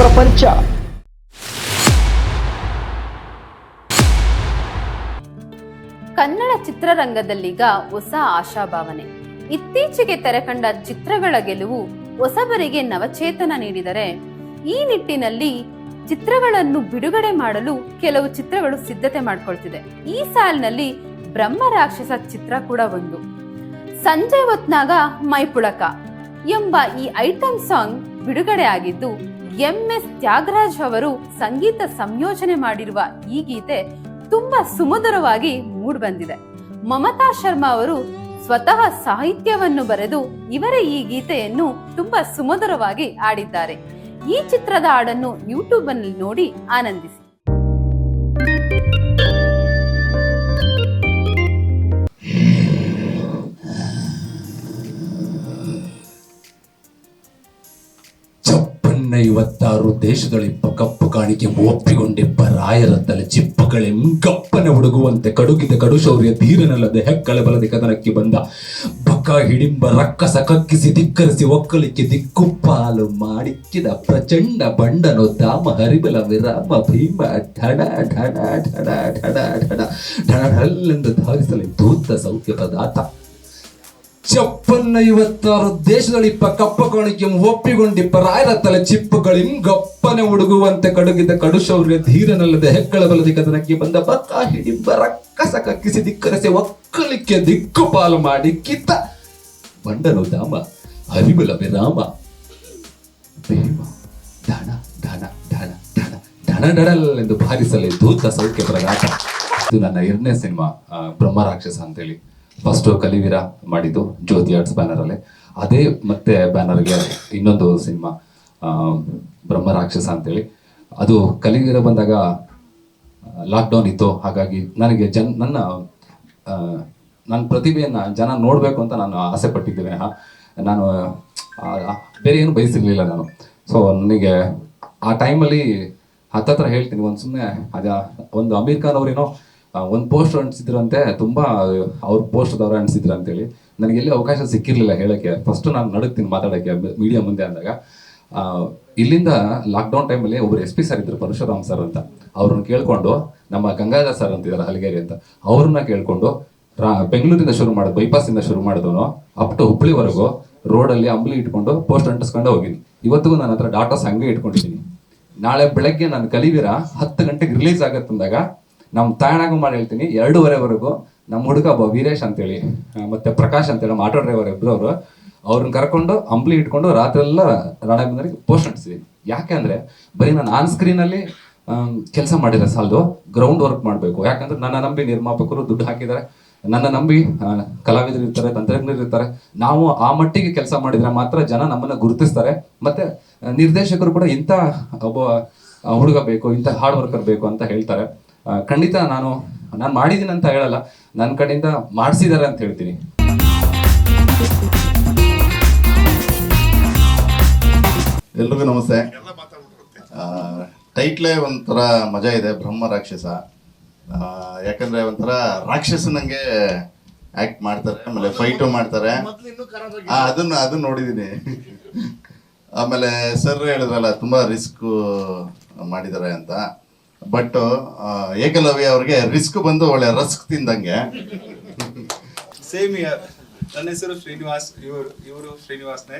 ಪ್ರಪಂಚ. ಕನ್ನಡ ಚಿತ್ರರಂಗದಲ್ಲೀಗ ಹೊಸ ಆಶಾಭಾವನೆ. ಇತ್ತೀಚೆಗೆ ತೆರೆಕಂಡ ಚಿತ್ರಗಳ ಗೆಲುವು ಹೊಸಬರಿಗೆ ನವಚೇತನ ನೀಡಿದರೆ, ಈ ನಿಟ್ಟಿನಲ್ಲಿ ಚಿತ್ರಗಳನ್ನು ಬಿಡುಗಡೆ ಮಾಡಲು ಕೆಲವು ಚಿತ್ರಗಳು ಸಿದ್ಧತೆ ಮಾಡಿಕೊಳ್ತಿದೆ. ಈ ಸಾಲಿನಲ್ಲಿ ಬ್ರಹ್ಮ ರಾಕ್ಷಸ ಚಿತ್ರ ಕೂಡ ಒಂದು. ಸಂಜೆ ಹೊತ್ನಾಗ ಮೈಪುಳಕ ಎಂಬ ಈ ಐಟಂ ಸಾಂಗ್ ಬಿಡುಗಡೆ ಆಗಿದ್ದು ಎಂ ಎಸ್ ತ್ಯಾಗರಾಜ್ ಅವರು ಸಂಗೀತ ಸಂಯೋಜನೆ ಮಾಡಿರುವ ಈ ಗೀತೆ ತುಂಬಾ ಸುಮಧುರವಾಗಿ ಮೂಡ್ಬಂದಿದೆ ಮಮತಾ ಶರ್ಮಾ ಅವರು ಸ್ವತಃ ಸಾಹಿತ್ಯವನ್ನು ಬರೆದು ಇವರೇ ಈ ಗೀತೆಯನ್ನು ತುಂಬಾ ಸುಮಧುರವಾಗಿ ಆಡಿದ್ದಾರೆ ಈ ಚಿತ್ರದ ಹಾಡನ್ನು ಯೂಟ್ಯೂಬ್ ನೋಡಿ ಆನಂದಿಸಿ. ಚಪ್ಪನ್ನ ದೇಶಗಳಿಬ್ಬ ಕಪ್ಪು ಕಾಣಿಕೆ ಒಪ್ಪಿಕೊಂಡಿಪ್ಪ ರಾಯರ ತಲೆ ಚಿಪ್ಪಗಳೆಂ ಕಪ್ಪನೆ ಹುಡುಗುವಂತೆ ಕಡುಗಿದ ಕಡುಶೌರ್ಯ ಧೀರನಲ್ಲದೆ ಹೆಕ್ಕಳೆ ಬಲದೆ ಕದನಕ್ಕೆ ಬಂದ. ಬಕ ಹಿಡಿಂಬ ರಕ್ಕಸ ಕಕ್ಕಿಸಿ ಧಿಕ್ಕರಿಸಿ ಒಕ್ಕಲಿಕ್ಕೆ ದಿಕ್ಕುಪಾಲು ಮಾಡಿಕ್ಕಿದ ಪ್ರಚಂಡ ಬಂಡನು ದಾಮ ಹರಿಬಲ ವಿರಾಮ ಭೀಮ ಢಣ ಢಣ ಢಣ ಢಣ ಢಣ ಢಣ ಢಳೆಂದು ಧಾರಿಸಲಿ ಧೂತ ಸೌಖ್ಯ ಪ್ರದಾತ. ಚಪ್ಪನ್ನ ಇವತ್ತಾರು ದೇಶದಲ್ಲಿಪ್ಪ ಕಪ್ಪ ಕಾಣಿಕೆ ಒಪ್ಪಿಕೊಂಡಿಪ್ಪ ರಾಯರ ತಲೆ ಚಿಪ್ಪುಗಳು ಗಪ್ಪನೆ ಹುಡುಗುವಂತೆ ಕಡುಗಿದ ಕಡುಶೌರ್ಯ ಧೀರನಲ್ಲದೆ ಹೆಕ್ಕಳ ಬಲದಿ ಕದನಕ್ಕೆ ಬಂದ ಬಕ್ಕ ಹಿಡಿಬ್ಬ ರಕ್ಕಸ ಕಕ್ಕಿಸಿ ಧಿಕ್ಕರಿಸಿ ಒಕ್ಕಲಿಕ್ಕೆ ದಿಕ್ಕುಪಾಲು ಮಾಡಿ ಕಿತ್ತ. ಬಂಡನು ಧಾಮ ಹರಿಬಲ ವಿರಾಮ ಭೀಮ ದಾನ ದಾನ ದಾನ ದಾನ ಧನ ಡಡಲೆಂದು ಭಾರಿಸಲಿ ದೂತ ಸೌಖ್ಯ ಪ್ರಗಾಟ ಇದು ನನ್ನ ಎರಡನೇ ಸಿನಿಮಾ ಬ್ರಹ್ಮ ರಾಕ್ಷಸ ಅಂತೇಳಿ. ಫಸ್ಟ್ ಕಲಿವೀರ ಮಾಡಿದ್ದು ಜ್ಯೋತಿ ಆರ್ಟ್ಸ್ ಬ್ಯಾನರ್ ಅಲ್ಲಿ ಅದೇ ಮತ್ತೆ ಬ್ಯಾನರ್ಗೆ ಇನ್ನೊಂದು ಸಿನಿಮಾ ಬ್ರಹ್ಮ ರಾಕ್ಷಸ ಅಂತೇಳಿ. ಅದು ಕಲಿವೀರ ಬಂದಾಗ ಲಾಕ್ಡೌನ್ ಇತ್ತು. ಹಾಗಾಗಿ ನನಗೆ ಜನ್, ನನ್ನ ನನ್ನ ಪ್ರತಿಭೆಯನ್ನ ಜನ ನೋಡಬೇಕು ಅಂತ ನಾನು ಆಸೆ ಪಟ್ಟಿದ್ದೇನೆ. ನಾನು ಬೇರೆ ಏನು ಬಯಸಿರ್ಲಿಲ್ಲ ನಾನು. ಸೊ ನನಗೆ ಆ ಟೈಮಲ್ಲಿ ಹತ್ತತ್ರ ಹೇಳ್ತೀನಿ. ಒಂದು ಸುಮ್ಮನೆ ಅದ, ಒಂದು ಅಮೀರ್ ಖಾನ್ ಅವ್ರೇನೋ ಒಂದು ಪೋಸ್ಟ್ ಅಂಟಿಸಿದ್ರಂತೆ ತುಂಬಾ ಅವ್ರ ಪೋಸ್ಟ್ ಅವ್ರ ಅಂಟಿಸಿದ್ರು ಅಂತೇಳಿ. ನನಗೆ ಎಲ್ಲಿ ಅವಕಾಶ ಸಿಕ್ಕಿರ್ಲಿಲ್ಲ ಹೇಳಕ್ಕೆ. ಫಸ್ಟ್ ನಾನು ನಡುಗ್ತೀನಿ ಮಾತಾಡಕ್ಕೆ ಮೀಡಿಯಾ ಮುಂದೆ ಅಂದಾಗ. ಇಲ್ಲಿಂದ ಲಾಕ್ಡೌನ್ ಟೈಮಲ್ಲಿ ಒಬ್ರು ಎಸ್ ಪಿ ಸರ್ ಇದ್ರು, ಪರಶುರಾಮ್ ಸರ್ ಅಂತ. ಅವ್ರನ್ನ ಕೇಳಿಕೊಂಡು, ನಮ್ಮ ಗಂಗಾಧರ್ ಸರ್ ಅಂತಿದ್ದಾರೆ ಹಲಗೇರಿ ಅಂತ. ಅವ್ರನ್ನ ಕೇಳಿಕೊಂಡು ಬೆಂಗಳೂರಿಂದ ಶುರು ಮಾಡೋದು ಬೈಪಾಸ್ ಇಂದ ಶುರು ಮಾಡಿದವನು ಅಪ್ ಟು ಹುಬ್ಳಿವರೆಗೂ ರೋಡಲ್ಲಿ ಅಂಬ್ಲಿ ಇಟ್ಕೊಂಡು ಪೋಸ್ಟ್ ಅಂಟಿಸ್ಕೊಂಡು ಹೋಗಿನಿ ಇವತ್ತಿಗೂ ನನ್ನ ಹತ್ರ ಡಾಟಾಸ್ ಹಂಗೆ ಇಟ್ಕೊಂಡಿದ್ದೀನಿ ನಾಳೆ ಬೆಳಗ್ಗೆ ನಾನು ಕಲಿವೀರ, ಹತ್ತು ಗಂಟೆಗೆ ರಿಲೀಸ್ ಆಗತ್ತಂದಾಗ ನಮ್ಮ ಮಾಡಿ ಹೇಳ್ತೀನಿ, ಎರಡೂವರೆವರೆಗೂ ನಮ್ಮ ಹುಡುಗ ಒಬ್ಬ ವೀರೇಶ್ ಅಂತೇಳಿ ಮತ್ತೆ ಪ್ರಕಾಶ್ ಅಂತೇಳಿ ನಮ್ಮ ಆಟೋ ಡ್ರೈವರ್ ಇಬ್ಬರು ಅವರು, ಅವ್ರನ್ನ ಕರ್ಕೊಂಡು ಅಂಬ್ಲಿ ಇಟ್ಕೊಂಡು ರಾತ್ರಿ ಎಲ್ಲ ರಾಣೆಬಂದರಿಗೆ ಪೋಸ್ಟ್ ಅಂಟಿಸಿದ್ದೀನಿ ಯಾಕೆ ಅಂದರೆ, ಬರೀ ನಾನು ಆನ್ ಸ್ಕ್ರೀನಲ್ಲಿ ಕೆಲಸ ಮಾಡಿದ್ರೆ ಸಾಲದು, ಗ್ರೌಂಡ್ ವರ್ಕ್ ಮಾಡಬೇಕು. ಯಾಕಂದ್ರೆ ನನ್ನ ನಂಬಿ ನಿರ್ಮಾಪಕರು ದುಡ್ಡು ಹಾಕಿದ್ದಾರೆ. ನನ್ನ ನಂಬಿ ಕಲಾವಿದರು ಇರ್ತಾರೆ, ತಂತ್ರಜ್ಞರು ಇರ್ತಾರೆ. ನಾವು ಆ ಮಟ್ಟಿಗೆ ಕೆಲಸ ಮಾಡಿದ್ರೆ ಮಾತ್ರ ಜನ ನಮ್ಮನ್ನ ಗುರುತಿಸ್ತಾರೆ. ಮತ್ತೆ, ನಿರ್ದೇಶಕರು ಕೂಡ ಇಂಥ ಒಬ್ಬ ಹುಡುಗ ಬೇಕು, ಇಂಥ ಹಾರ್ಡ್ ವರ್ಕರ್ ಬೇಕು ಅಂತ ಹೇಳ್ತಾರೆ. ಖಂಡಿತ ನಾನು ನಾನು ಮಾಡಿದ್ದೀನಿ ಅಂತ ಹೇಳಲ್ಲ ನನ್ನ ಕಡೆಯಿಂದ ಮಾಡಿಸಿದ್ದಾರೆ ಅಂತ ಹೇಳ್ತೀನಿ. ಎಲ್ರಿಗೂ ನಮಸ್ತೆ. ಟೈಟ್ಲೇ ಒಂಥರ ಮಜಾ ಇದೆ ಬ್ರಹ್ಮ ರಾಕ್ಷಸ. ಆ, ಯಾಕಂದ್ರೆ ಒಂಥರ ರಾಕ್ಷಸನಂಗೆ ಆಕ್ಟ್ ಮಾಡ್ತಾರೆ ಆಮೇಲೆ ಫೈಟು ಮಾಡ್ತಾರೆ. ಅದನ್ನ ಅದನ್ನ ನೋಡಿದ್ದೀನಿ ಆಮೇಲೆ ಸರ್ ಹೇಳಿದ್ರಲ್ಲ ತುಂಬಾ ರಿಸ್ಕ್ ಮಾಡಿದ್ದಾರೆ ಅಂತ. ಬಟ್ ಏಕಲವ್ಯ ಅವ್ರಿಗೆ ರಿಸ್ಕ್ ಬಂದು ಒಳ್ಳೆ ರಸ್ಕ್ ತಿಂದಂಗೆ. ಸೇಮ್ ಇಯರ್ ನನ್ನ ಹೆಸರು ಶ್ರೀನಿವಾಸ್, ಇವರು ಇವರು ಶ್ರೀನಿವಾಸ್ನೇ.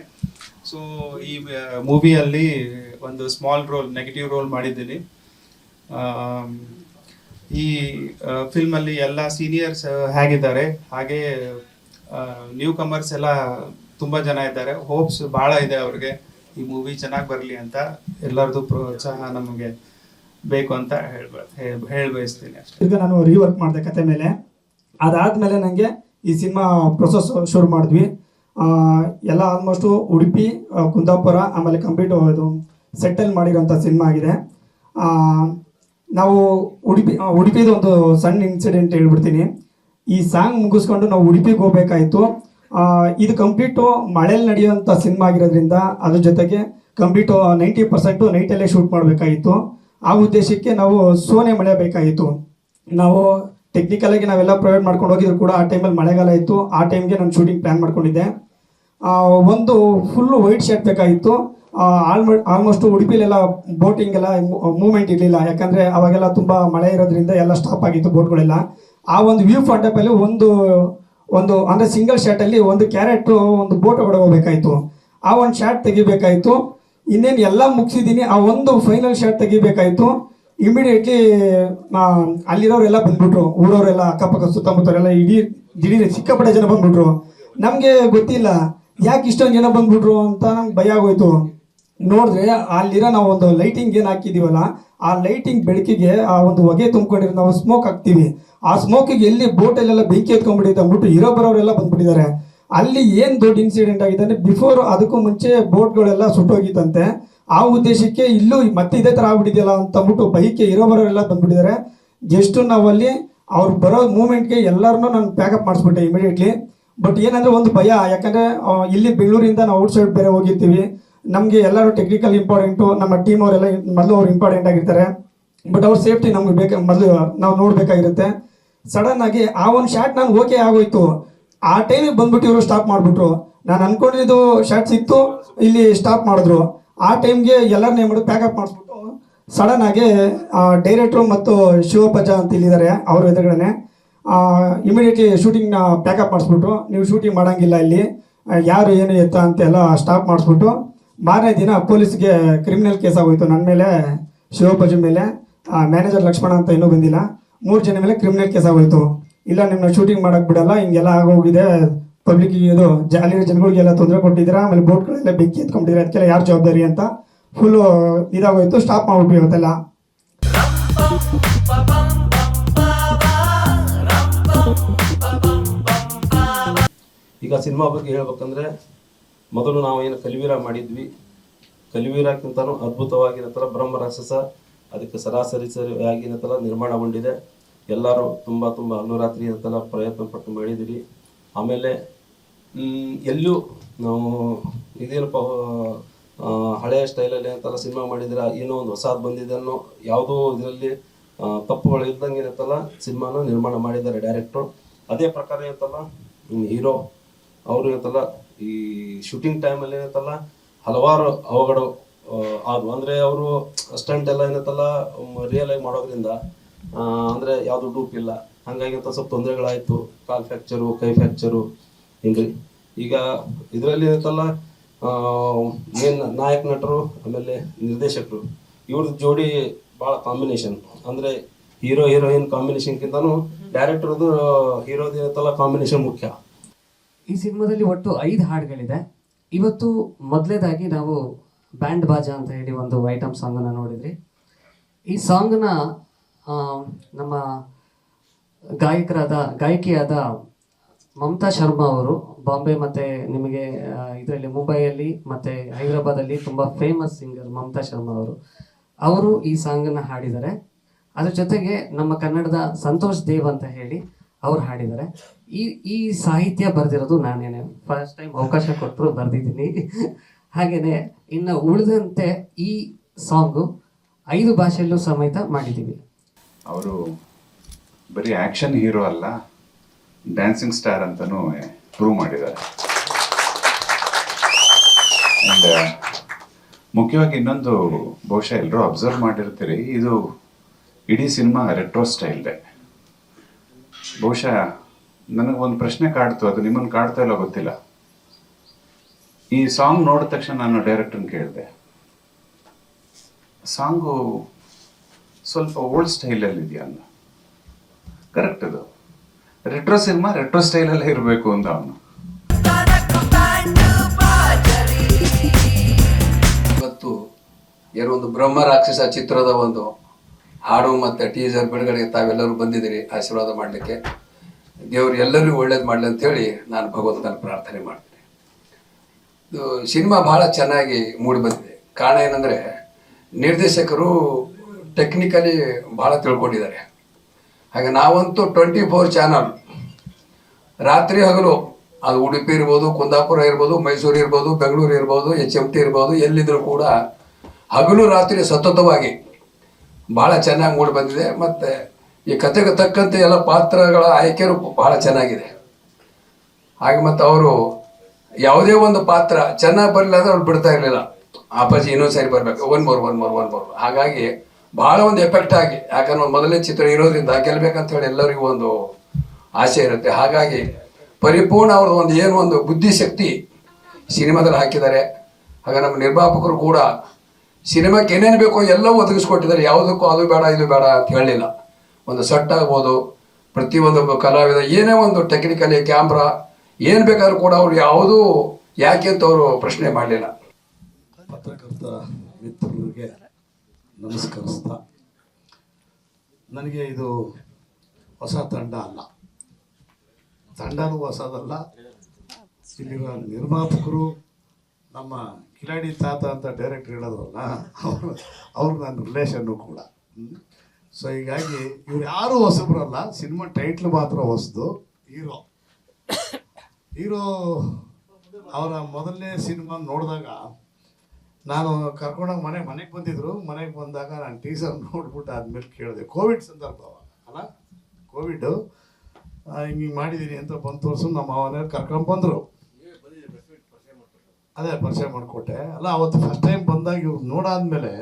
ಸೊ ಈ ಮೂವಿಯಲ್ಲಿ ಒಂದು ಸ್ಮಾಲ್ ರೋಲ್ ನೆಗೆಟಿವ್ ರೋಲ್ ಮಾಡಿದ್ದೀನಿ. ಈ ಫಿಲ್ಮಲ್ಲಿ ಎಲ್ಲ ಸೀನಿಯರ್ಸ್ ಹೇಗಿದ್ದಾರೆ? ಹಾಗೆ ನ್ಯೂ ಕಮರ್ಸ್ ಎಲ್ಲ ತುಂಬ ಜನ ಇದ್ದಾರೆ. ಹೋಪ್ಸ್ ಭಾಳ ಇದೆ ಅವ್ರಿಗೆ. ಈ ಮೂವಿ ಚೆನ್ನಾಗಿ ಬರಲಿ ಅಂತ ಎಲ್ಲರದು ಪ್ರೋತ್ಸಾಹ ನಮಗೆ. ಬೇಕು ಅಂತ ಹೇಳ್ಬ ಹೇಳ್- ಹೇಳ್ ಬಯಸ್ತೀನಿ ಅಷ್ಟೇ. ಈಗ ನಾನು ರೀವರ್ಕ್ ಮಾಡಿದೆ ಕತೆ ಮೇಲೆ. ಅದಾದ್ಮೇಲೆ ನನಗೆ ಈ ಸಿನಿಮಾ ಪ್ರೊಸೆಸ್ ಶುರು ಮಾಡಿದ್ವಿ. ಎಲ್ಲ ಆಲ್ಮೋಸ್ಟು ಉಡುಪಿ ಕುಂದಾಪುರ, ಆಮೇಲೆ ಕಂಪ್ಲೀಟ್ ಇದು ಸೆಟ್ಟಲ್ ಮಾಡಿರೋಂಥ ಸಿನಿಮಾ ಆಗಿದೆ. ನಾವು ಉಡುಪಿ ಉಡುಪಿದು ಒಂದು ಸಣ್ಣ ಇನ್ಸಿಡೆಂಟ್ ಹೇಳ್ಬಿಡ್ತೀನಿ. ಈ ಸಾಂಗ್ ಮುಗಿಸ್ಕೊಂಡು ನಾವು ಉಡುಪಿಗೆ ಹೋಗ್ಬೇಕಾಯ್ತು. ಇದು ಕಂಪ್ಲೀಟು ಮಳೆಯಲ್ಲಿ ನಡೆಯುವಂಥ ಸಿನಿಮಾ ಆಗಿರೋದ್ರಿಂದ ಅದ್ರ ಜೊತೆಗೆ ಕಂಪ್ಲೀಟು ನೈಂಟಿ ಪರ್ಸೆಂಟು ನೈಟಲ್ಲೇ ಶೂಟ್ ಮಾಡಬೇಕಾಯಿತು. ಆ ಉದ್ದೇಶಕ್ಕೆ ನಾವು ಸೋನೆ ಮಳೆ ಬೇಕಾಗಿತ್ತು ನಾವು ಟೆಕ್ನಿಕಲ್ ಆಗಿ ನಾವೆಲ್ಲ ಪ್ರೊವೈಡ್ ಮಾಡ್ಕೊಂಡು ಹೋಗಿದ್ರು ಕೂಡ ಆ ಟೈಮಲ್ಲಿ ಮಳೆಗಾಲ ಇತ್ತು. ಆ ಟೈಮ್ಗೆ ನಾನು ಶೂಟಿಂಗ್ ಪ್ಲಾನ್ ಮಾಡ್ಕೊಂಡಿದ್ದೆ. ಒಂದು ಫುಲ್ ವೈಟ್ ಶರ್ಟ್ ಬೇಕಾಗಿತ್ತು ಆಲ್ಮೋಸ್ಟ್ ಉಡುಪಿಲೆಲ್ಲ ಬೋಟಿಂಗ್ ಎಲ್ಲ ಮೂವ್ಮೆಂಟ್ ಇರಲಿಲ್ಲ. ಯಾಕಂದ್ರೆ ಅವಾಗೆಲ್ಲ ತುಂಬ ಮಳೆ ಇರೋದ್ರಿಂದ ಎಲ್ಲ ಸ್ಟಾಪ್ ಆಗಿತ್ತು ಬೋಟ್ಗಳೆಲ್ಲ ಆ ಒಂದು ವ್ಯೂ ಪಾಯಿಂಟ್ ಅಲ್ಲಿ ಒಂದು ಒಂದು, ಅಂದ್ರೆ ಸಿಂಗಲ್ ಶಾಟ್ ಅಲ್ಲಿ ಒಂದು ಕ್ಯಾರೆಟ್ ಒಂದು ಬೋಟ್ ಒಳಗೆ ಹೋಗ್ಬೇಕಾಯ್ತು ಆ ಒಂದು ಶಾಟ್ ತೆಗಿಬೇಕಾಯ್ತು. ಇನ್ನೇನು ಎಲ್ಲ ಮುಗಿಸಿದ್ದೀನಿ ಆ ಒಂದು ಫೈನಲ್ ಶಾಟ್ ತೆಗಿಬೇಕಾಯ್ತು. ಇಮಿಡಿಯೇಟ್ಲಿ ಅಲ್ಲಿರೋರೆಲ್ಲ ಬಂದ್ಬಿಟ್ರು. ಊರವರೆಲ್ಲ, ಅಕ್ಕಪಕ್ಕ, ಸುತ್ತಮುತ್ತವರೆಲ್ಲ ಇಡೀ ದಿಢೀರ್ ಸಿಕ್ಕಾಪಟ್ಟೆ ಜನ ಬಂದ್ಬಿಟ್ರು. ನಮಗೆ ಗೊತ್ತಿಲ್ಲ, ಯಾಕೆ ಇಷ್ಟೊಂದು ಜನ ಬಂದ್ಬಿಟ್ರು ಅಂತ ನಂಗೆ ಭಯ ಆಗೋಯ್ತು. ನೋಡಿದ್ರೆ ಅಲ್ಲಿರೋ ನಾವು ಒಂದು ಲೈಟಿಂಗ್ ಏನು ಹಾಕಿದ್ದೀವಲ್ಲ ಆ ಲೈಟಿಂಗ್ ಬೆಳಕಿಗೆ ಆ ಒಂದು ಹೊಗೆ ತುಂಬ್ಕೊಂಡಿರೋ ನಾವು ಸ್ಮೋಕ್ ಹಾಕ್ತೀವಿ. ಆ ಸ್ಮೋಕಿಗೆ ಎಲ್ಲಿ ಬೋಟಲ್ಲೆಲ್ಲ ಬೆಂಕಿ ಎತ್ಕೊಂಡ್ಬಿಟ್ಟಿತ್ತು ಅಂದ್ಬಿಟ್ಟು ಇರೋ ಬರೋರೆಲ್ಲ ಬಂದ್ಬಿಟ್ಟಿದ್ದಾರೆ. ಅಲ್ಲಿ ಏನು ದೊಡ್ಡ ಇನ್ಸಿಡೆಂಟ್ ಆಗಿದೆ ಅಂದ್ರೆ ಬಿಫೋರ್ ಅದಕ್ಕೂ ಮುಂಚೆ ಬೋಟ್ಗಳೆಲ್ಲ ಸುಟ್ಟೋಗಿತ್ತಂತೆ. ಆ ಉದ್ದೇಶಕ್ಕೆ ಇಲ್ಲೂ ಮತ್ತೆ ಇದೇ ಥರ ಆಗ್ಬಿಟ್ಟಿದೆಯಲ್ಲ ಅಂತ ಅಂದ್ಬಿಟ್ಟು ಬೈಕ್ಗೆ ಇರೋ ಬರೋರೆಲ್ಲ ಬಂದ್ಬಿಟ್ಟಿದ್ದಾರೆ. ಜಸ್ಟ್ ನಾವಲ್ಲಿ ಅವ್ರು ಬರೋ ಮೂಮೆಂಟ್ಗೆ ಎಲ್ಲರನ್ನೂ ನಾನು ಪ್ಯಾಕಪ್ ಮಾಡಿಸ್ಬಿಟ್ಟೆ ಇಮಿಡಿಯೇಟ್ಲಿ ಬಟ್ ಏನಂದ್ರೆ ಒಂದು ಭಯ, ಯಾಕಂದ್ರೆ ಇಲ್ಲಿ ಬೆಂಗಳೂರಿಂದ ನಾವು ಔಟ್ ಸೈಡ್ ಬೇರೆ ಹೋಗಿರ್ತೀವಿ. ನಮಗೆ ಎಲ್ಲರೂ ಟೆಕ್ನಿಕಲ್ ಇಂಪಾರ್ಟೆಂಟು ನಮ್ಮ ಟೀಮ್ ಅವರೆಲ್ಲ ಮೊದಲು ಅವ್ರು ಇಂಪಾರ್ಟೆಂಟ್ ಆಗಿರ್ತಾರೆ. ಬಟ್ ಅವ್ರ ಸೇಫ್ಟಿ ನಮ್ಗೆ ಬೇಕು, ಮೊದಲು ನಾವು ನೋಡ್ಬೇಕಾಗಿರುತ್ತೆ. ಸಡನ್ ಆಗಿ ಆ ಒಂದು ಶಾಟ್ ನಾನು ಓಕೆ ಆಗೋಯ್ತು. ಆ ಟೈಮಿಗೆ ಬಂದ್ಬಿಟ್ಟು ಇವರು ಸ್ಟಾಪ್ ಮಾಡಿಬಿಟ್ರು. ನಾನು ಅನ್ಕೊಂಡಿದ್ದು ಶರ್ಟ್ ಸಿಕ್ತು, ಇಲ್ಲಿ ಸ್ಟಾಪ್ ಮಾಡಿದ್ರು. ಆ ಟೈಮ್ಗೆ ಎಲ್ಲರನ್ನ ಏನು ಪ್ಯಾಕಪ್ ಮಾಡಿಸ್ಬಿಟ್ಟು ಸಡನ್ ಆಗಿ ಡೈರೆಕ್ಟ್ರು ಮತ್ತು ಶಿವಪಜ ಅಂತ ಇಲ್ಲಿದ್ದಾರೆ, ಅವ್ರ ಎದುರುಗಡೆ ಇಮಿಡಿಯೇಟ್ಲಿ ಶೂಟಿಂಗ್ನ ಪ್ಯಾಕಪ್ ಮಾಡಿಸ್ಬಿಟ್ರು. ನೀವು ಶೂಟಿಂಗ್ ಮಾಡೋಂಗಿಲ್ಲ ಇಲ್ಲಿ. ಯಾರು ಏನು ಎತ್ತ ಅಂತೆಲ್ಲ ಸ್ಟಾಪ್ ಮಾಡಿಸ್ಬಿಟ್ಟು, ಮಾರನೇ ದಿನ ಪೊಲೀಸ್ಗೆ ಕ್ರಿಮಿನಲ್ ಕೇಸ್ ಆಗೋಯ್ತು ನನ್ನ ಮೇಲೆ ಶಿವಪಜ ಮೇಲೆ. ಮ್ಯಾನೇಜರ್ ಲಕ್ಷ್ಮಣ ಅಂತ ಇನ್ನೂ ಬಂದಿಲ್ಲ. ಮೂರು ಜನ ಮೇಲೆ ಕ್ರಿಮಿನಲ್ ಕೇಸ್ ಆಗೋಯ್ತು. ಇಲ್ಲ ನಿಮ್ಮನ್ನ ಶೂಟಿಂಗ್ ಮಾಡಕ್ ಬಿಡಲ್ಲ, ಹಿಂಗೆಲ್ಲ ಆಗೋಗಿದೆ. ಪಬ್ಲಿಕ್ ಇದು ಜಾಲಿ ಜನಗಳಿಗೆಲ್ಲ ತೊಂದರೆ ಕೊಟ್ಟಿದ್ದೀರಾ? ಆಮೇಲೆ ಬೋಟ್ಗಳೆಲ್ಲ ಬೆಂಕಿ ಎತ್ಕೊಂಡಿದ್ರೆ ಅದಕ್ಕೆಲ್ಲ ಯಾರು ಜವಾಬ್ದಾರಿ ಅಂತ ಫುಲ್ಲು ಇದಾಗೋಯ್ತು ಸ್ಟಾಪ್ ಮಾಡ್ಬಿಟ್ಟು ಇವತ್ತೆಲ್ಲ. ಈಗ ಸಿನಿಮಾ ಬಗ್ಗೆ ಹೇಳ್ಬೇಕಂದ್ರೆ, ಮೊದಲು ನಾವು ಏನು ಕಲಿವೀರ ಮಾಡಿದ್ವಿ. ಕಲಿವೀರಕ್ಕಿಂತನೂ ಅದ್ಭುತವಾಗಿರೋ ಥರ ಬ್ರಹ್ಮ ರಾಕ್ಷಸ, ಅದಕ್ಕೆ ಸರಾಸರಿ ಸರಿಯಾಗಿನ ಥರ ನಿರ್ಮಾಣಗೊಂಡಿದೆ. ಎಲ್ಲರೂ ತುಂಬ ತುಂಬ ಅನುರಾತ್ರಿ ಅಂತೆಲ್ಲ ಪ್ರಯತ್ನ ಪಟ್ಟು ಮಾಡಿದಿರಿ ಆಮೇಲೆ ಎಲ್ಲೂ ನಾವು ಇದೇನಪ್ಪ ಹಳೆಯ ಸ್ಟೈಲಲ್ಲಿ ಅಂತೆಲ್ಲ ಸಿನಿಮಾ ಮಾಡಿದ್ರೆ ಏನೋ ಒಂದು ಹೊಸದು ಬಂದಿದೆ ಅನ್ನೋ ಯಾವುದೋ ಇದರಲ್ಲಿ ತಪ್ಪುಗಳು ಇದ್ದಂಗೆ ಇರುತ್ತಲ್ಲ, ಸಿನಿಮಾನ ನಿರ್ಮಾಣ ಮಾಡಿದ್ದಾರೆ ಡೈರೆಕ್ಟ್ರು. ಅದೇ ಪ್ರಕಾರ ಏನಂತಲ್ಲ ಹೀರೋ ಅವರು ಏನಂತಲ್ಲ ಈ ಶೂಟಿಂಗ್ ಟೈಮಲ್ಲಿ ಏನಂತಲ್ಲ ಹಲವಾರು ಅವಘಡ ಆದವು. ಅಂದರೆ ಅವರು ಸ್ಟಂಟ್ ಎಲ್ಲ ಏನಂತಲ್ಲ ರಿಯಲ್ ಆಗಿ ಮಾಡೋದ್ರಿಂದ ಅಂದ್ರೆ ಯಾವುದು ಡೂಪ್ ಇಲ್ಲ ಹಂಗಾಗಿ ಅಂತ ಸ್ವಲ್ಪ ತೊಂದರೆಗಳಾಯ್ತು. ಕಾಲ್ ಫ್ರ್ಯಾಕ್ಚರು ಕೈ ಫ್ರ್ಯಾಕ್ಚರು ಹಿಂಗ್ರಿ ಈಗ ಇದರಲ್ಲಿ ಏನಂತಲ್ಲ ಮೇನ್ ನಾಯಕ ನಟರು, ಆಮೇಲೆ ನಿರ್ದೇಶಕರು. ಇವ್ರದ್ದು ಜೋಡಿ ಭಾಳ ಕಾಂಬಿನೇಷನ್ ಅಂದ್ರೆ ಹೀರೋ, ಹೀರೋಯಿನ್ ಕಾಂಬಿನೇಷನ್ಗಿಂತನೂ ಡೈರೆಕ್ಟರ್ದು ಹೀರೋದ ಏನಂತಲ್ಲ ಕಾಂಬಿನೇಷನ್ ಮುಖ್ಯ. ಈ ಸಿನಿಮಾದಲ್ಲಿ ಒಟ್ಟು ಐದು ಹಾಡುಗಳಿದೆ. ಇವತ್ತು ಮೊದಲೇದಾಗಿ ನಾವು ಬ್ಯಾಂಡ್ ಬಾಜಾ ಅಂತ ಹೇಳಿ ಒಂದು ಐಟಮ್ ಸಾಂಗನ್ನು ನೋಡಿದ್ರಿ ಈ ಸಾಂಗ್ನ ನಮ್ಮ ಗಾಯಕರಾದ, ಗಾಯಕಿಯಾದ ಮಮತಾ ಶರ್ಮಾ ಅವರು ಬಾಂಬೆ ಮತ್ತೆ ನಿಮಗೆ ಇದರಲ್ಲಿ ಮುಂಬೈಯಲ್ಲಿ ಮತ್ತೆ ಹೈದರಾಬಾದಲ್ಲಿ ತುಂಬ ಫೇಮಸ್ ಸಿಂಗರ್ ಮಮತಾ ಶರ್ಮಾ ಅವರು. ಅವರು ಈ ಸಾಂಗನ್ನು ಹಾಡಿದ್ದಾರೆ. ಅದ್ರ ಜೊತೆಗೆ ನಮ್ಮ ಕನ್ನಡದ ಸಂತೋಷ್ ದೇವ್ ಅಂತ ಹೇಳಿ ಅವ್ರು ಹಾಡಿದ್ದಾರೆ. ಈ ಈ ಸಾಹಿತ್ಯ ಬರೆದಿರೋದು ನಾನೇನೆ. ಫಸ್ಟ್ ಟೈಮ್ ಅವಕಾಶ ಕೊಟ್ಟರು ಬರೆದಿದ್ದೀನಿ. ಹಾಗೆಯೇ ಇನ್ನು ಉಳಿದಂತೆ ಈ ಸಾಂಗು ಐದು ಭಾಷೆಯಲ್ಲೂ ಸಮೇತ ಮಾಡಿದ್ದೀವಿ. ಅವರು ಬರೀ ಆ್ಯಕ್ಷನ್ ಹೀರೋ ಅಲ್ಲ ಡ್ಯಾನ್ಸಿಂಗ್ ಸ್ಟಾರ್ ಅಂತಲೂ ಪ್ರೂವ್ ಮಾಡಿದ್ದಾರೆ. ಆ್ಯಂಡ್ ಮುಖ್ಯವಾಗಿ ಇನ್ನೊಂದು ಬಹುಶಃ ಎಲ್ಲರೂ ಅಬ್ಸರ್ವ್ ಮಾಡಿರ್ತೀರಿ, ಇದು ಇಡೀ ಸಿನಿಮಾ ರೆಟ್ರೋ ಸ್ಟೈಲ್ದೆ ಬಹುಶಃ ನನಗೆ ಒಂದು ಪ್ರಶ್ನೆ ಕಾಡ್ತು, ಅದು ನಿಮ್ಮನ್ನು ಕಾಡ್ತಾ ಇಲ್ಲ ಗೊತ್ತಿಲ್ಲ. ಈ ಸಾಂಗ್ ನೋಡಿದ ತಕ್ಷಣ ನಾನು ಡೈರೆಕ್ಟರ್ನ ಕೇಳಿದೆ. ಸಾಂಗು ಸ್ವಲ್ಪ ಓಲ್ಡ್ ಸ್ಟೈಲಲ್ಲಿ ಇದೆಯಾ ಅಲ್ಲ? ಕರೆಕ್ಟ್ ಅದು. ರೆಟ್ರೋ ಸಿನಿಮಾ ರೆಟ್ರೋ ಸ್ಟೈಲಲ್ಲೇ ಇರಬೇಕು ಅಂತ ಅವನು. ಇವತ್ತು ಏನೋ ಬ್ರಹ್ಮ ರಾಕ್ಷಸ ಚಿತ್ರದ ಒಂದು ಹಾಡು ಮತ್ತು ಟೀಸರ್ ಬಿಡುಗಡೆಗೆ ತಾವೆಲ್ಲರೂ ಬಂದಿದ್ದೀರಿ, ಆಶೀರ್ವಾದ ಮಾಡಲಿಕ್ಕೆ. ದೇವರು ಎಲ್ಲರಿಗೂ ಒಳ್ಳೇದು ಮಾಡಲಿ ಅಂತೇಳಿ ನಾನು ಭಗವಂತನ ಪ್ರಾರ್ಥನೆ ಮಾಡ್ತೀನಿ. ಇದು ಸಿನಿಮಾ ಭಾಳ ಚೆನ್ನಾಗಿ ಮೂಡಿ ಬಂದಿದೆ. ಕಾರಣ ಏನಂದರೆ ನಿರ್ದೇಶಕರು ಟೆಕ್ನಿಕಲಿ ಭಾಳ ತಿಳ್ಕೊಂಡಿದ್ದಾರೆ. ಹಾಗೆ ನಾವಂತೂ ಟ್ವೆಂಟಿ ಫೋರ್ ಚಾನಲ್ ರಾತ್ರಿ ಹಗಲು, ಅದು ಉಡುಪಿ ಇರ್ಬೋದು, ಕುಂದಾಪುರ ಇರ್ಬೋದು, ಮೈಸೂರು ಇರ್ಬೋದು, ಬೆಂಗಳೂರು ಇರ್ಬೋದು ಎಚ್ ಎಂ ಟಿ ಇರ್ಬೋದು, ಎಲ್ಲಿದ್ರೂ ಕೂಡ ಹಗಲು ರಾತ್ರಿ ಸತತವಾಗಿ ಭಾಳ ಚೆನ್ನಾಗಿ ಮೂಡಿ ಬಂದಿದೆ. ಮತ್ತು ಈ ಕಥೆಗೆ ತಕ್ಕಂತೆ ಎಲ್ಲ ಪಾತ್ರಗಳ ಆಯ್ಕೆಯೂ ಭಾಳ ಚೆನ್ನಾಗಿದೆ. ಹಾಗೆ ಮತ್ತು ಅವರು ಯಾವುದೇ ಒಂದು ಪಾತ್ರ ಚೆನ್ನಾಗಿ ಬರಲಿಲ್ಲ ಅಂದ್ರೆ ಅವ್ರು ಬಿಡ್ತಾ ಇರಲಿಲ್ಲ. ಅಪ್ಪಾಜಿ ಇನ್ನೊಂದು ಸಾರಿ ಬರಬೇಕು. One more one more one more. ಹಾಗಾಗಿ ಬಹಳ ಒಂದು ಎಫೆಕ್ಟ್ ಆಗಿ, ಯಾಕಂದ್ರೆ ಮೊದಲನೇ ಚಿತ್ರ ಇರೋದ್ರಿಂದ ಗೆಲ್ಬೇಕಂತ ಹೇಳಿ ಎಲ್ಲರಿಗೂ ಒಂದು ಆಸೆ ಇರುತ್ತೆ. ಹಾಗಾಗಿ ಪರಿಪೂರ್ಣ ಅವ್ರದ್ದು ಒಂದು ಏನು ಒಂದು ಬುದ್ಧಿಶಕ್ತಿ ಸಿನಿಮಾದಲ್ಲಿ ಹಾಕಿದ್ದಾರೆ. ಹಾಗೆ ನಮ್ಮ ನಿರ್ಮಾಪಕರು ಕೂಡ ಸಿನಿಮಾಕ್ಕೆ ಏನೇನು ಬೇಕೋ ಎಲ್ಲವೂ ಒದಗಿಸ್ಕೊಟ್ಟಿದ್ದಾರೆ. ಯಾವುದಕ್ಕೂ ಅದು ಬೇಡ, ಇದು ಬೇಡ ಅಂತ ಹೇಳಲಿಲ್ಲ. ಒಂದು ಸೆಟ್ ಆಗ್ಬೋದು, ಪ್ರತಿಯೊಂದು ಕಲಾವಿದ, ಏನೇ ಒಂದು ಟೆಕ್ನಿಕಲಿ ಕ್ಯಾಮ್ರಾ ಏನು ಬೇಕಾದ್ರೂ ಕೂಡ ಅವ್ರು ಯಾವುದೂ ಯಾಕೆ ಅಂತ ಅವರು ಪ್ರಶ್ನೆ ಮಾಡಲಿಲ್ಲ. ಪತ್ರಕರ್ತ ಮಿತ್ರರಿಗೆ ನಮಸ್ಕರಿಸ್ತಾ. ನನಗೆ ಇದು ಹೊಸ ತಂಡ ಅಲ್ಲ. ತಂಡನೂ ಹೊಸದಲ್ಲ. ಇಲ್ಲಿರುವ ನಿರ್ಮಾಪಕರು ನಮ್ಮ ಕಿಲಾಡಿ ತಾತ ಅಂತ ಡೈರೆಕ್ಟರ್ ಹೇಳಿದ್ರಲ್ಲ, ಅವರು, ಅವ್ರು ನನ್ನ ರಿಲೇಷನ್ನು ಕೂಡ. ಸೊ ಹೀಗಾಗಿ ಇವ್ರು ಯಾರು ಹೊಸಬ್ರಲ್ಲ ಸಿನಿಮಾ ಟೈಟ್ಲ್ ಮಾತ್ರ ಹೊಸದು. ಹೀರೋ. ಹೀರೋ ಅವರ ಮೊದಲನೇ ಸಿನಿಮಾ ನೋಡಿದಾಗ ನಾನು ಕರ್ಕೊಂಡೋಗಿ ಮನೆ, ಮನೆಗೆ ಬಂದಿದ್ರು. ಮನೆಗೆ ಬಂದಾಗ ನಾನು ಟೀಸರ್ ನೋಡ್ಬಿಟ್ಟು ಆದ್ಮೇಲೆ ಕೇಳಿದೆ, ಕೋವಿಡ್ ಸಂದರ್ಭ ಅಲ್ಲ, ಕೋವಿಡ್. ಹಿಂಗೆ ಮಾಡಿದ್ದೀನಿ ಅಂತ ಬಂದು ತೋರಿಸು. ನಮ್ಮ ಮಾವನೇರು ಕರ್ಕೊಂಡು ಬಂದರು. ಅದೇ, ಪರಿಚಯ ಮಾಡಿಕೊಟ್ಟೆ. ಅಲ್ಲ, ಅವತ್ತು ಫಸ್ಟ್ ಟೈಮ್ ಬಂದಾಗ ಇವ್ರು ನೋಡಾದ್ಮೇಲೆ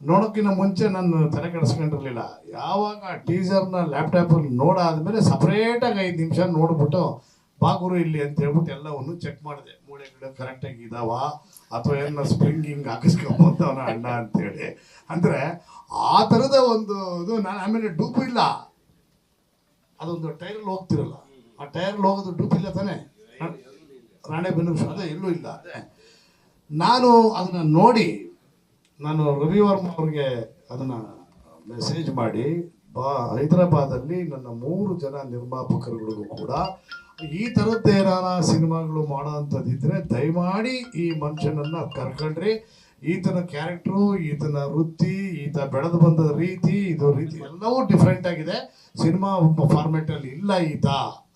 ನೋಡೋಕ್ಕಿಂತ ಮುಂಚೆ ನಾನು ತಲೆ ಕೆಡಿಸ್ಕೊಂಡಿರಲಿಲ್ಲ. ಯಾವಾಗ ಟೀಸರ್ನ ಲ್ಯಾಪ್ಟಾಪಲ್ಲಿ ನೋಡಾದ್ಮೇಲೆ ಸಪ್ರೇಟಾಗಿ ಐದು ನಿಮಿಷ ನೋಡ್ಬಿಟ್ಟು ಬಾಗುರು ಇಲ್ಲಿ ಅಂತ ಹೇಳ್ಬಿಟ್ಟು ಎಲ್ಲವನ್ನು ಚೆಕ್ ಮಾಡಿದೆ. ಮೂಳೆಗಳು ಕರೆಕ್ಟಾಗಿ ಇದಾವ? ಅಥವಾ ಏನ ಸ್ಪ್ರಿಂಗ್ ಹಿಂಗೆ ಹಾಕಿಸ್ಕೊಂಬಂತವನ ಅಣ್ಣ ಅಂತೇಳಿ. ಅಂದರೆ ಆ ಥರದ ಒಂದು ಇದು ನಾನು ಆಮೇಲೆ ಡೂಪು ಇಲ್ಲ. ಅದೊಂದು ಟೈರಲ್ಲಿ ಹೋಗ್ತಿರಲ್ಲ. ಆ ಟೈರಲ್ಲಿ ಹೋಗೋದು ಡೂಪ್ ಇಲ್ಲ ತಾನೆ? ರಾಣೆ ಬೆನ್ನು ಅದೇ ಎಲ್ಲೂ ಇಲ್ಲ. ಅದೇ ನಾನು ಅದನ್ನ ನೋಡಿ ನಾನು ರವಿ ವರ್ಮ ಅವ್ರಿಗೆ ಅದನ್ನ ಮೆಸೇಜ್ ಮಾಡಿ, ಬಾ, ಹೈದರಾಬಾದಲ್ಲಿ ನನ್ನ ಮೂರು ಜನ ನಿರ್ಮಾಪಕರುಗಳಿಗೂ ಕೂಡ ಈ ಥರದ್ದೇನಾರ ಸಿನಿಮಾಗಳು ಮಾಡೋಂಥದ್ದಿದ್ರೆ ದಯಮಾಡಿ ಈ ಮನುಷ್ಯನನ್ನು ಕರ್ಕೊಂಡ್ರಿ ಈತನ ಕ್ಯಾರೆಕ್ಟ್ರು ಈತನ ವೃತ್ತಿ, ಈತ ಬೆಳೆದು ಬಂದ ರೀತಿ, ಇದು ರೀತಿ ಎಲ್ಲವೂ ಡಿಫ್ರೆಂಟ್ ಆಗಿದೆ. ಸಿನಿಮಾ ಫಾರ್ಮೆಟಲ್ಲಿ ಇಲ್ಲ ಈತ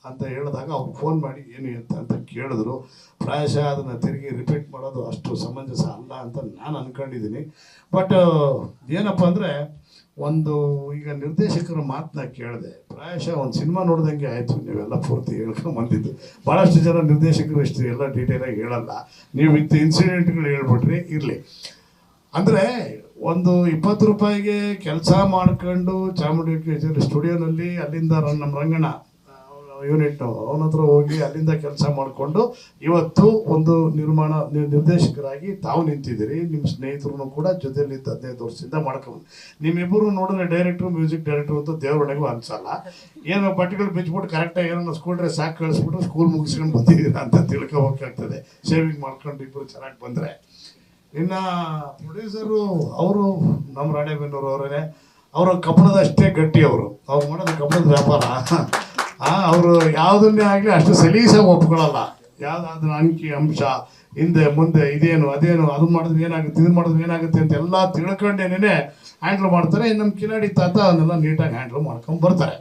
ಅಂತ ಹೇಳಿದಾಗ ಅವ್ರು ಫೋನ್ ಮಾಡಿ ಏನು ಅಂತ ಅಂತ ಕೇಳಿದ್ರು. ಪ್ರಾಯಶಃ ಅದನ್ನು ತಿರುಗಿ ರಿಪೀಟ್ ಮಾಡೋದು ಅಷ್ಟು ಸಮಂಜಸ ಅಲ್ಲ ಅಂತ ನಾನು ಅಂದ್ಕೊಂಡಿದ್ದೀನಿ ಬಟ್ ಏನಪ್ಪ ಅಂದರೆ ಒಂದು ಈಗ ನಿರ್ದೇಶಕರ ಮಾತನ್ನ ಕೇಳಿದೆ, ಪ್ರಾಯಶಃ ಒಂದು ಸಿನಿಮಾ ನೋಡ್ದಂಗೆ ಆಯಿತು, ನೀವೆಲ್ಲ ಪೂರ್ತಿ ಹೇಳ್ಕೊಂಡು ಬಂದಿದ್ದು. ಭಾಳಷ್ಟು ಜನ ನಿರ್ದೇಶಕರು ಇಷ್ಟು ಎಲ್ಲ ಡೀಟೇಲಾಗಿ ಹೇಳಲ್ಲ. ನೀವು ಇಂಥ ಇನ್ಸಿಡೆಂಟ್ಗಳು ಹೇಳ್ಬಿಟ್ರಿ, ಇರಲಿ. ಅಂದರೆ ಒಂದು ಇಪ್ಪತ್ತು ರೂಪಾಯಿಗೆ ಕೆಲಸ ಮಾಡ್ಕೊಂಡು ಚಾಮುಂಡಿ ಸ್ಟುಡಿಯೋನಲ್ಲಿ ಅಲ್ಲಿಂದ ನಮ್ಮ ರಂಗಣ್ಣ ಯೂನಿಟ್ ಅವನ ಹತ್ರ ಹೋಗಿ ಅಲ್ಲಿಂದ ಕೆಲಸ ಮಾಡಿಕೊಂಡು ಇವತ್ತು ಒಂದು ನಿರ್ಮಾಣ ನಿರ್ದೇಶಕರಾಗಿ ತಾವು ನಿಂತಿದ್ದೀರಿ. ನಿಮ್ಮ ಸ್ನೇಹಿತರು ಕೂಡ ಜೊತೆಯಲ್ಲಿ ಹದಿನೈದು ವರ್ಷದಿಂದ ಮಾಡ್ಕೊಂಡು ನಿಮ್ಮಿಬ್ಬರು ನೋಡಿದ್ರೆ ಡೈರೆಕ್ಟ್ರು ಮ್ಯೂಸಿಕ್ ಡೈರೆಕ್ಟ್ರು ಅಂತ ದೇವರೊಳಗೂ ಅನ್ಸಲ್ಲ. ಏನೋ ಬಟ್ಟೆಗಳು ಬಿಚ್ಬಿಟ್ಟು ಕರೆಕ್ಟಾಗಿ ಏನೋ ಸ್ಕೂಲ್ ಡ್ರೆಸ್ ಹಾಕಿ ಕಳಿಸ್ಬಿಟ್ಟು ಸ್ಕೂಲ್ ಮುಗಿಸ್ಕೊಂಡು ಬಂದಿದ್ದೀರಾ ಅಂತ ತಿಳ್ಕೊಬೇಕಾಗ್ತದೆ. ಸೇವಿಂಗ್ ಮಾಡ್ಕೊಂಡು ಇಬ್ಬರು ಚೆನ್ನಾಗಿ ಬಂದರೆ. ಇನ್ನು ಪ್ರೊಡ್ಯೂಸರು ಅವರು ನಮ್ಮ ರಾಣೆಬೆನ್ನೂರು ಅವರೇ. ಅವರು ಕಬ್ಬಣದಷ್ಟೇ ಗಟ್ಟಿ ಅವರು. ಅವ್ರು ಮಾಡೋದು ಕಬ್ಬಣದ ವ್ಯಾಪಾರ. ಅವರು ಯಾವುದನ್ನೇ ಆಗಲಿ ಅಷ್ಟು ಸಲೀಸಾಗಿ ಒಪ್ಕೊಳ್ಳಲ್ಲ. ಯಾವುದಾದ್ರೂ ಅಂಕಿ, ಅಂಶ, ಹಿಂದೆ, ಮುಂದೆ, ಇದೇನು, ಅದೇನು, ಅದು ಮಾಡಿದ್ರೆ ಏನಾಗುತ್ತೆ, ಇದು ಮಾಡಿದ್ರೆ ಏನಾಗುತ್ತೆ ಅಂತ ಎಲ್ಲ ತಿಳ್ಕೊಂಡೇನೆ ಹ್ಯಾಂಡ್ಲ್ ಮಾಡ್ತಾರೆ. ನಮ್ಮ ಕಿಲಾಡಿ ತಾತ ಅದನ್ನೆಲ್ಲ ನೀಟಾಗಿ ಹ್ಯಾಂಡ್ಲ್ ಮಾಡ್ಕೊಂಡು ಬರ್ತಾರೆ.